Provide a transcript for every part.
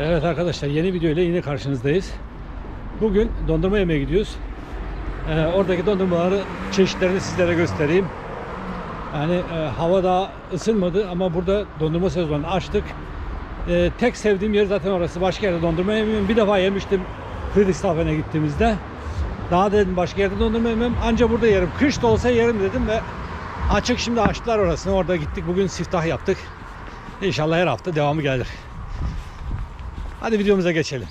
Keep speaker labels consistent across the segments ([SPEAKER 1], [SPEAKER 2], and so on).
[SPEAKER 1] Evet arkadaşlar yeni video ile yine karşınızdayız. Bugün dondurma yemeye gidiyoruz. Ee, oradaki dondurmaları çeşitlerini sizlere göstereyim. Yani e, hava daha ısınmadı ama burada dondurma sezonunu açtık. Ee, tek sevdiğim yer zaten orası. Başka yerde dondurma yemiyorum. Bir defa yemiştim Friedrichshafen'e gittiğimizde. Daha dedim başka yerde dondurma yemem. Anca burada yerim. Kış da olsa yerim dedim ve açık şimdi açtılar orasını. Orada gittik. Bugün siftah yaptık. İnşallah her hafta devamı gelir. Hadi videomuza geçelim.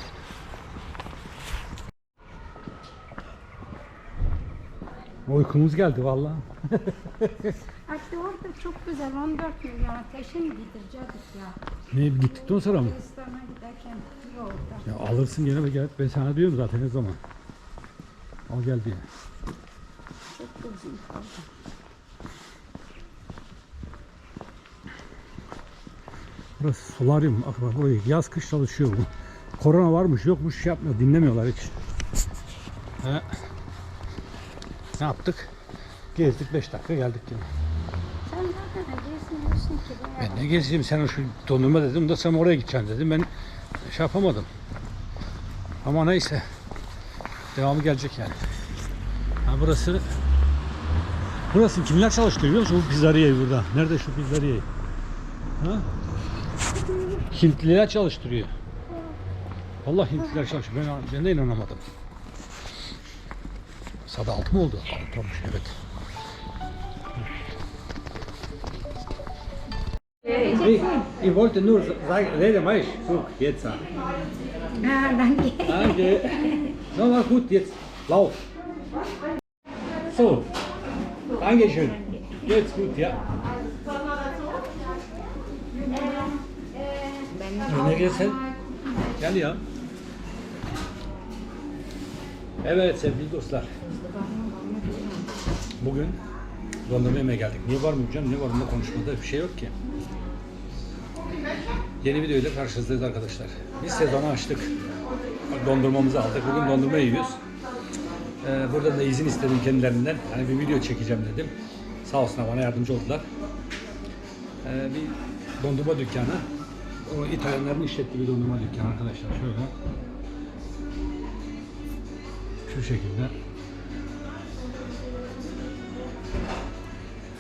[SPEAKER 1] Uykumuz geldi vallahi.
[SPEAKER 2] Hatta orada çok güzel 14 milyon ateşe mi gidecektik ya?
[SPEAKER 1] Ne gittikten sonra mı?
[SPEAKER 2] Giderken yolda.
[SPEAKER 1] Ya alırsın gene gel. Ben sana diyorum zaten ne zaman. Al gel diye.
[SPEAKER 2] Çok uzun kaldı.
[SPEAKER 1] Burası solaryum. Bak burayı yaz kış çalışıyor bu. Korona varmış yokmuş şey yapmıyor. Dinlemiyorlar hiç. He. Ne yaptık? Gezdik 5 dakika geldik yine.
[SPEAKER 2] Sen zaten gezmiyorsun ki.
[SPEAKER 1] Ben ne gezeyim sen şu dondurma dedim da sen oraya gideceksin dedim. Ben şey yapamadım. Ama neyse. Devamı gelecek yani. Ha burası Burası kimler çalıştırıyor biliyor musun? Bu pizzeriyeyi burada. Nerede şu pizzeriyeyi? Ha? Hintliler çalıştırıyor. Allah Hintliler çalıştırıyor. Ben, ben de inanamadım. Saat altı mı oldu? Altı olmuş evet. Ich, ich wollte nur sagen, rede mal, so, jetzt.
[SPEAKER 2] Ha, danke.
[SPEAKER 1] Danke. Nochmal gut, jetzt lauf. So, Dankeschön. Jetzt gut, ja.
[SPEAKER 2] Ben
[SPEAKER 1] Ne gelsen? Gel ya. Evet sevgili dostlar. Bugün dondurma yemeye geldik. Niye var mı canım? Ne var bunda konuşmada bir şey yok ki. Yeni video ile karşınızdayız arkadaşlar. Biz sezonu açtık. Dondurmamızı aldık. Bugün dondurma yiyoruz. Ee, burada da izin istedim kendilerinden. Hani bir video çekeceğim dedim. Sağ olsunlar bana yardımcı oldular. Ee, bir dondurma dükkanı. O İtalyanların işlettiği bir dondurma dükkanı arkadaşlar. Şöyle. Şu şekilde.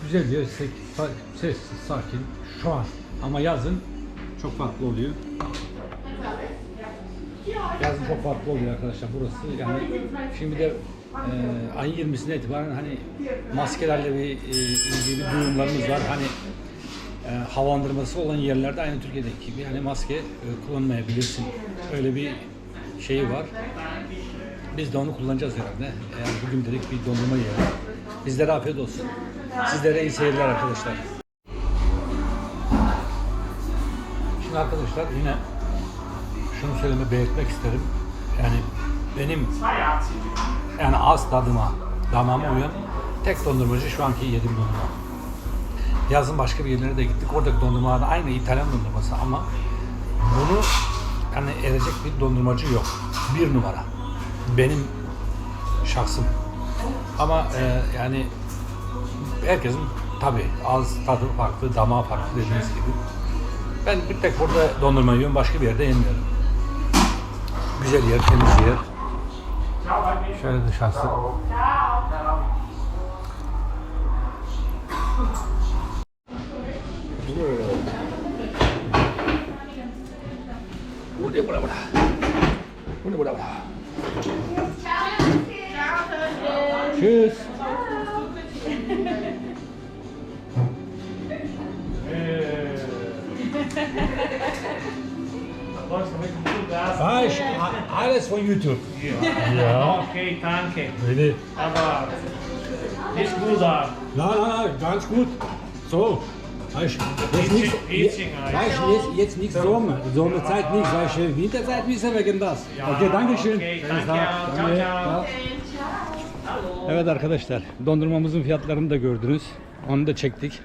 [SPEAKER 1] Güzel sa- Sessiz, sakin. Şu an. Ama yazın çok farklı oluyor. Yazın çok farklı oluyor arkadaşlar burası. Yani şimdi de e, ayın 20'sine itibaren hani maskelerle bir e, ilgili duyumlarımız var. Hani e, havalandırması olan yerlerde aynı Türkiye'deki gibi yani maske e, kullanmayabilirsin. Öyle bir şeyi var. Biz de onu kullanacağız herhalde. Eğer bugün dedik bir dondurma yiyelim. Bizlere afiyet olsun. Sizlere iyi seyirler arkadaşlar. Şimdi arkadaşlar yine şunu söyleme belirtmek isterim. Yani benim yani az tadıma, damağıma uyan tek dondurmacı şu anki yediğim dondurma. Yazın başka bir yerlere de gittik. Oradaki dondurmalar da aynı İtalyan dondurması ama bunu yani erecek bir dondurmacı yok. Bir numara. Benim şahsım. Ama e, yani herkesin tabi ağız tadı farklı, damağı farklı dediğiniz gibi. Ben bir tek burada dondurma yiyorum, başka bir yerde yemiyorum. Güzel yer, temiz yer. Şöyle dışarısı. Buraya buraya buraya. Buraya buraya buraya. Tschüss. Falsch, alles von YouTube. Ja.
[SPEAKER 3] Okay, danke.
[SPEAKER 1] Really?
[SPEAKER 3] Aber nicht gut ab.
[SPEAKER 1] Na, na, na, ganz gut. So. Weißt, jetzt nicht, weißt, jetzt, jetzt nicht Sommer, Sommerzeit nicht, weißt, du, Winterzeit müssen wegen das. Okay, danke schön.
[SPEAKER 3] okay, danke ciao.
[SPEAKER 1] Evet arkadaşlar, dondurmamızın fiyatlarını da gördünüz. Onu da çektik.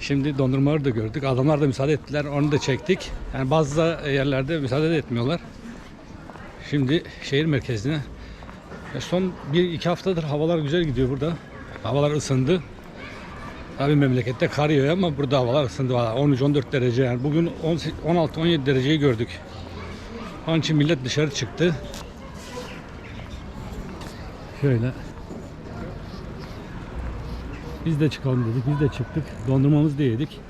[SPEAKER 1] Şimdi dondurmaları da gördük. Adamlar da müsaade ettiler. Onu da çektik. Yani bazı yerlerde müsaade de etmiyorlar. Şimdi şehir merkezine. E, Son bir iki haftadır havalar güzel gidiyor burada. Havalar ısındı. Tabii memlekette kar yağıyor ama burada havalar ısındı valla 13-14 derece yani bugün 16-17 dereceyi gördük. Onun için millet dışarı çıktı. Şöyle. Biz de çıkalım dedik. Biz de çıktık. Dondurmamızı da yedik.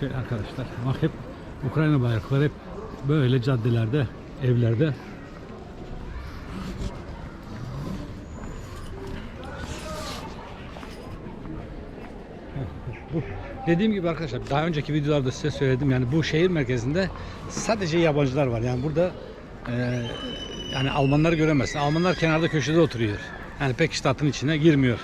[SPEAKER 1] Şöyle arkadaşlar. Bak hep Ukrayna bayrakları hep böyle caddelerde, evlerde. Dediğim gibi arkadaşlar daha önceki videolarda size söyledim yani bu şehir merkezinde sadece yabancılar var. Yani burada e, yani Almanları göremezsin. Almanlar kenarda köşede oturuyor. Yani pek ştatın içine girmiyor.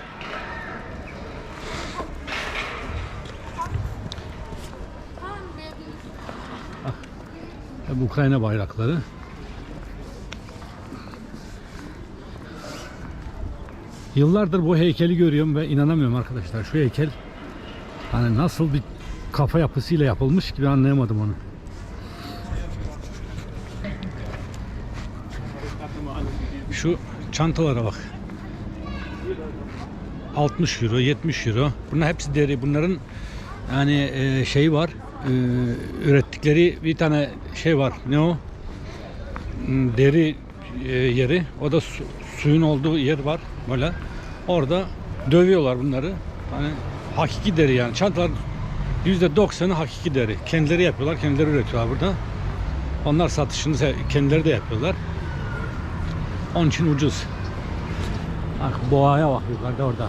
[SPEAKER 1] Bu Ukrayna bayrakları. Yıllardır bu heykeli görüyorum ve inanamıyorum arkadaşlar. Şu heykel hani nasıl bir kafa yapısıyla yapılmış gibi anlayamadım onu. Şu çantalara bak. 60 euro, 70 euro. Bunlar hepsi deri. Bunların yani e, şey var. e, ürettikleri bir tane şey var. Ne o? Hmm, Deri e, yeri. O da su- suyun olduğu yer var. Böyle. Orada dövüyorlar bunları. Hani hakiki deri yani. Çantalar %90'ı hakiki deri. Kendileri yapıyorlar, kendileri üretiyorlar burada. Onlar satışını kendileri de yapıyorlar. Onun için ucuz. Bak boğaya bak yukarıda orada.